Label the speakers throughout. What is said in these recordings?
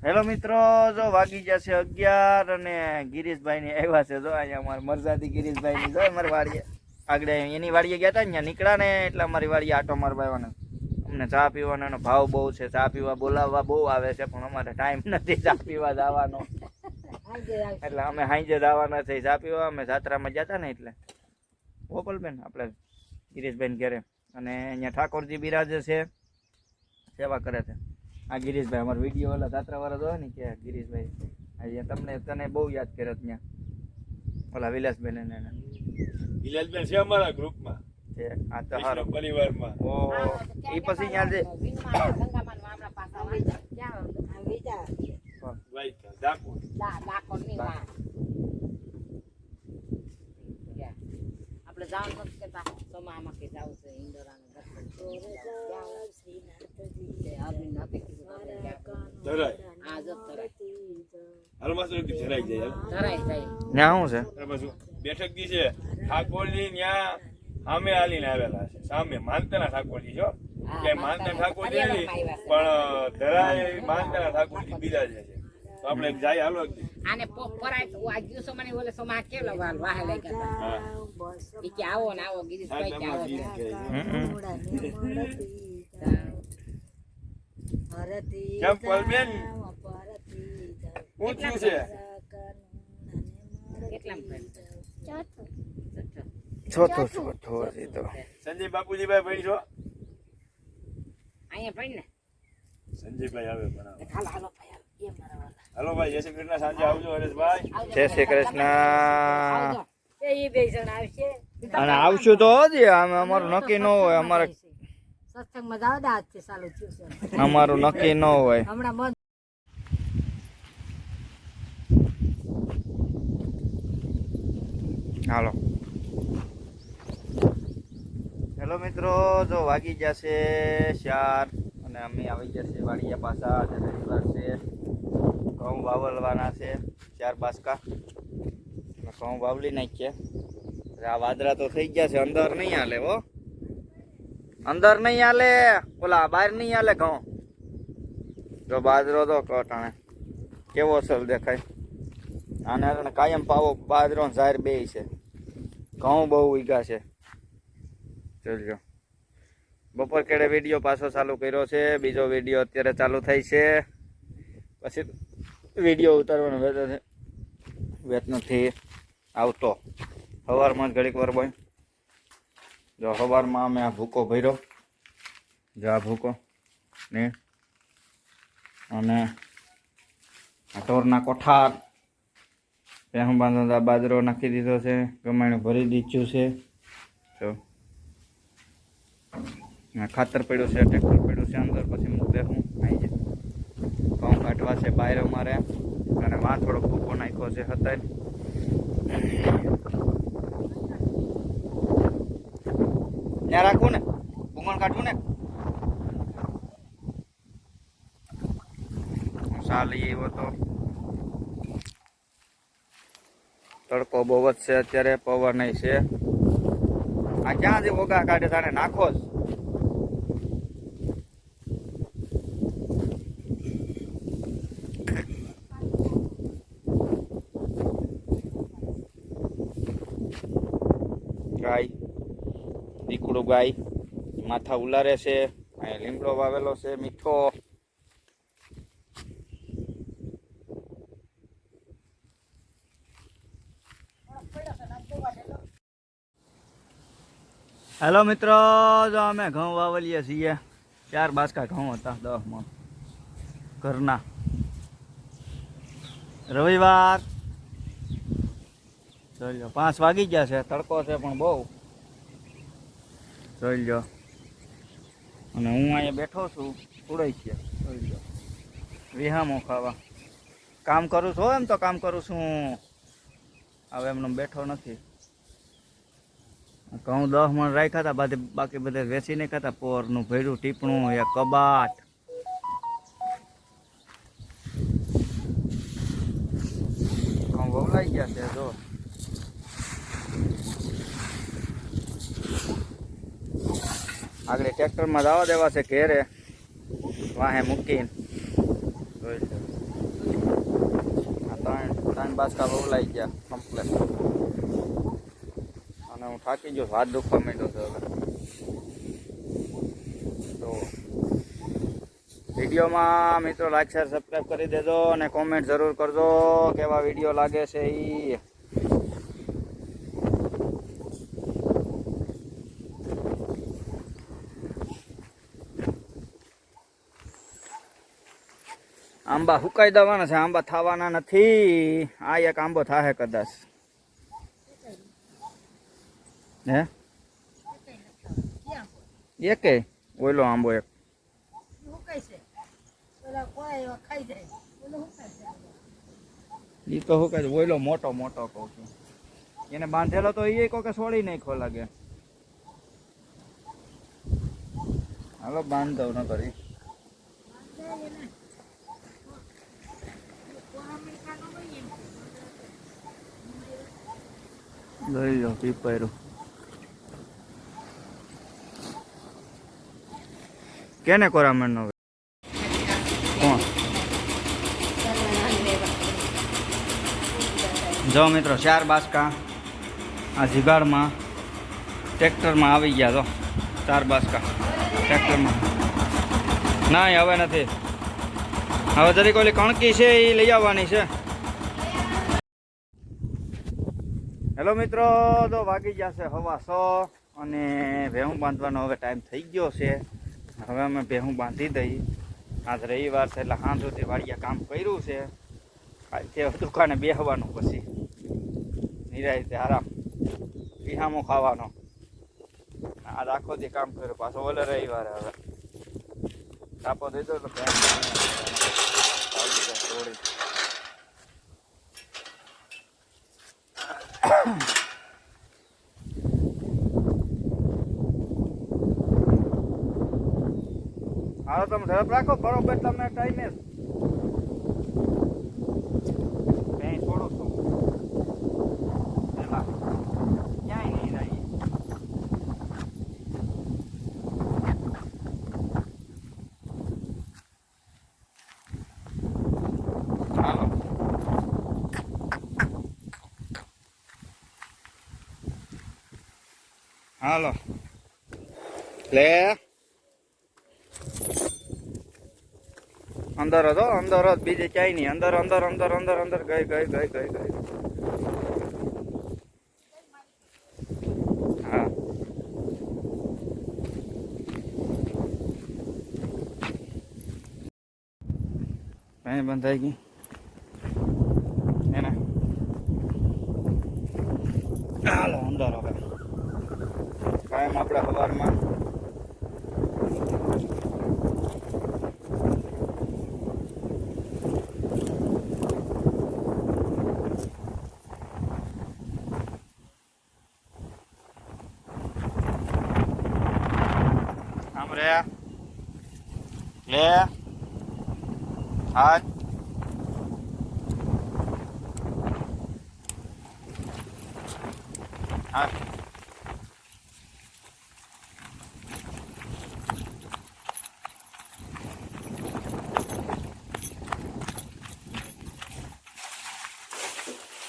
Speaker 1: Hello મિત્રો, જો વાગી જશે અગિયાર અને ગિરીશભાઈ ની આવ્યા છે, જો અહીંયા અમારે મરજાદી ગિરીશભાઈ ની, જો અમારી વાડીએ આગળ એની વાડીએ ગયા હતા અહીંયા નીકળ્યા ને, એટલે અમારી વાડીએ આટો મારવા અમને ચા પીવાનો ભાવ બહુ છે, ચા પીવા બોલાવવા બહુ આવે છે, પણ અમારે ટાઈમ નથી ચા પીવા જવાનો. એટલે અમે હાંજે જવાના છે, ચા પીવા, અમે જાત્રામાં જતા ને એટલે. ગોપાલબેન આપણે ગિરીશભાઈ ઘરે. અને અહીંયા ઠાકોરજી બિરાજે છે, સેવા કરે છે. આ ગિરીશભાઈ અમારો વીડિયો ઓલા જાત્રા વાળા જોયો ને કે ગિરીશભાઈ. અહીંયા તમને તને બહુ યાદ કર્યો ત્યાં. ઓલા વિલાસબેન એને.
Speaker 2: વિલાસબેન છે અમારા ગ્રુપમાં.
Speaker 1: છે આ તો હારો.
Speaker 2: પરિવારમાં.
Speaker 1: ઓ એ પછી ત્યાં જે
Speaker 2: ગંગામાન મામલા
Speaker 3: આપણે જવાનું નથી કેતા સોમામાં કે જાવું ઇન્દોરાનું દર્શન નથી કેતા તો મામા કે જાવ
Speaker 2: છે તો ધરાઈ જાય બેઠક દી છે. ઠાકોરજી ન્યા સામે હાલીને આવેલા છે. સામે માનતાના ઠાકોરજી છો કે માનતા ઠાકોરજી પણ ધરાય માનતાના ઠાકોરજી બિરાજે છે. તો આપણે જાય હાલો એક
Speaker 3: આને પરાય તો આ મને ઓલે સોમા કેવલો વાલ વાહે લઈ ગયા ઈ કે આવો ને આવો ગિરીશભાઈ કે આવો હા.
Speaker 2: કેમ પલબેન? ઊંચું છે?
Speaker 1: ચોથો. ચોથો હજી તો.
Speaker 2: સંજય બાપુજીભાઈ ભાઈ છો
Speaker 3: અહીંયા ભાઈ ને.
Speaker 2: સંજયભાઈ આવે.
Speaker 3: હાલો હાલો ભાઈ હાલો.
Speaker 2: ભાઈ જય શ્રી કૃષ્ણ સાંજે આવજો હરેશભાઈ.
Speaker 1: જય શ્રી કૃષ્ણ.
Speaker 3: એ બે જણ આવશે.
Speaker 1: અને આવશું તો હજી અમારું નક્કી ન હોય અમારે
Speaker 3: સત્સંગમાં જાવ દે આજથી ચાલુ થયું છે.
Speaker 1: અમારું નક્કી ન હોય.
Speaker 3: હમણાં
Speaker 1: હાલો. હેલો મિત્રો જો વાગી જશે ચાર અને અમે આવી જશે વાડિયા પાછા આજે રવિવાર છે. ઘઉં વાવલવાના છે ચાર બાસકા. ઘઉં વાવલી નાખીએ આ વાદળા તો થઈ ગયા છે અંદર નહીં હાલે હો. અંદર નહીં હાલે, ઓલા બહાર નહીં હાલે ઘઉં. જો બાજરો તો કટાણે. કેવો અસર દેખાય. આને કાયમ પાવો બાજરો ઝાર બે છે. ઘઉં બહુ ઉગ્યા છે. જોજો બપોર કેડે વીડિયો પાછો ચાલુ કર્યો છે. બીજો વીડિયો અત્યારે ચાલુ થાય છે. પછી વીડિયો ઉતારવાનો વેત નથી. આવતો. સવારમાં જ ઘડીક વાર બોય જો સવારમાં અમે આ ભૂકો ભર્યો. જો આ ભૂકો ને અને ઢોરના કોઠાર. ત્યાં બાંધો બાજરો નાખી દીધો છે, ગમાણું ભરી દીધું છે. તો ખાતર પડ્યું છે ટ્રેક્ટર પડ્યું છે, અંદર પછી હું હું આવી જાય ઘઉં કાઢવા છે બહાર અમારે. અને વાં થોડો ભૂકો નાખ્યો છે હતા ત્યાં રાખવું ને ભૂંગણ કાઢવું ને સા લઈ આવ્યો તો તડકો બહુ જ છે અત્યારે પવન નહીં છે. આ ક્યાં જે ઓગા કાઢે તાને નાખો જ. ગાય દીકડું ગાય, માથા ઉલારે છે અહીંયા લીમડો વાવેલો છે, મીઠો. હેલો મિત્રો, જો અમે ઘઉં વાવલીએ છીએ. ચાર બાસકા ઘઉં હતા દસ મણ ઘરના. રવિવાર. પાંચ વાગી ગયા છે, તડકો છે પણ બહુ. જોઈ લો અને હું અહીંયા બેઠો છું, ઉડાઈ છે જોઈ લો વિહામો ખાવા. કામ કરું છું એમ તો કામ કરું છું હવે એમનો બેઠો નથી. ઘઉં દસ મણ રાખ્યા હતા બધે બાકી બધે વેચીને ખાતા પોરનું ભેડું ટીપણું, એ કબાટ. ઘઉં વવલાઈ ગયા છે, જો. આગળ ટ્રેક્ટરમાં જવા દેવા છે ઘેરે. વાહે મૂકીને. જોઈ લો બાસકા વવલાઈ ગયા કમ્પ્લેટ અને હું થાકી ગયો છું, હાથ દુખવા માંડ્યો છે હવે. તો વિડીયોમાં મિત્રો લાઈક શેર સબસ્ક્રાઈબ કરી દેજો અને કોમેન્ટ જરૂર કરજો કેવા વીડિયો લાગે છે એ આંબા હુકાઈ દેવાના છે, આંબા થવાના નથી. આ એક આંબો થાહે કદાચ. હે? એકે? ઓયલો આંબો એક. એ તો હુકાય છે. ઓયલો મોટો મોટો કહું છું. એને બાંધેલો તો એ કોકે છોડી નાખો લાગે. હાલો, બાંધો ન કરી. લઈ લો પીપાયરું કેને કોરામણ નો કોણ જો મિત્રો, ચાર બાસકા આ જીગાડમાં ટ્રેક્ટરમાં આવી ગયા જો. ચાર બાસકા ટ્રેક્ટરમાં. ના હવે નથી. હવે જરીક ઓલી કણકી છે, એ લઈ આવવાની છે. હેલો મિત્રો, તો વાગી જશે હવા સો અને ભેહું બાંધવાનો હવે ટાઈમ થઈ ગયો છે. હવે અમે ભેહું બાંધી દઈ. આજ રવિવાર છે એટલે સાંજ સુધી વાળીયા કામ કર્યું છે. તે દુકાને બેસવાનું પછી. નિરાયતે આરામ. પીહામો ખાવાનો. આ રાખો દી કામ કર્યું. પાછો ઓલે રવિવારે હવે. કાપો દીધો દો એટલે ભેંસ આવી જાય થોડી હાલો તમે ઝડપ રાખો બરોબર તમે ટાઈમે હાલો. લે. અંદર હતો અંદર જ. બીજે ક્યાંય નહીં. અંદર અંદર અંદર અંદર અંદર. ગઈ ગઈ ગઈ ગઈ ગઈ. હા. કઈ બંધાઈ ગઈ એને. હાલો, અંદર હવે. કાયમ આપણે સવારમાં આમ રે લે હાથ. હાથ.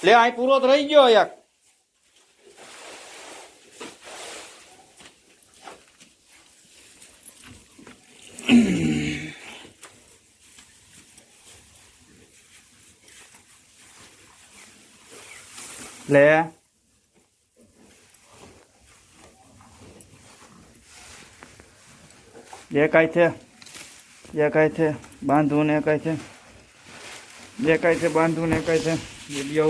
Speaker 1: લે અહીં પૂરો તો રહી ગયો યાર લે જે કાંઈ છે જે કાંઈ છે બાંધવું ને કાંઈ છે જે કાંઈ છે બાંધવું ને કાંઈ છે વીડિયો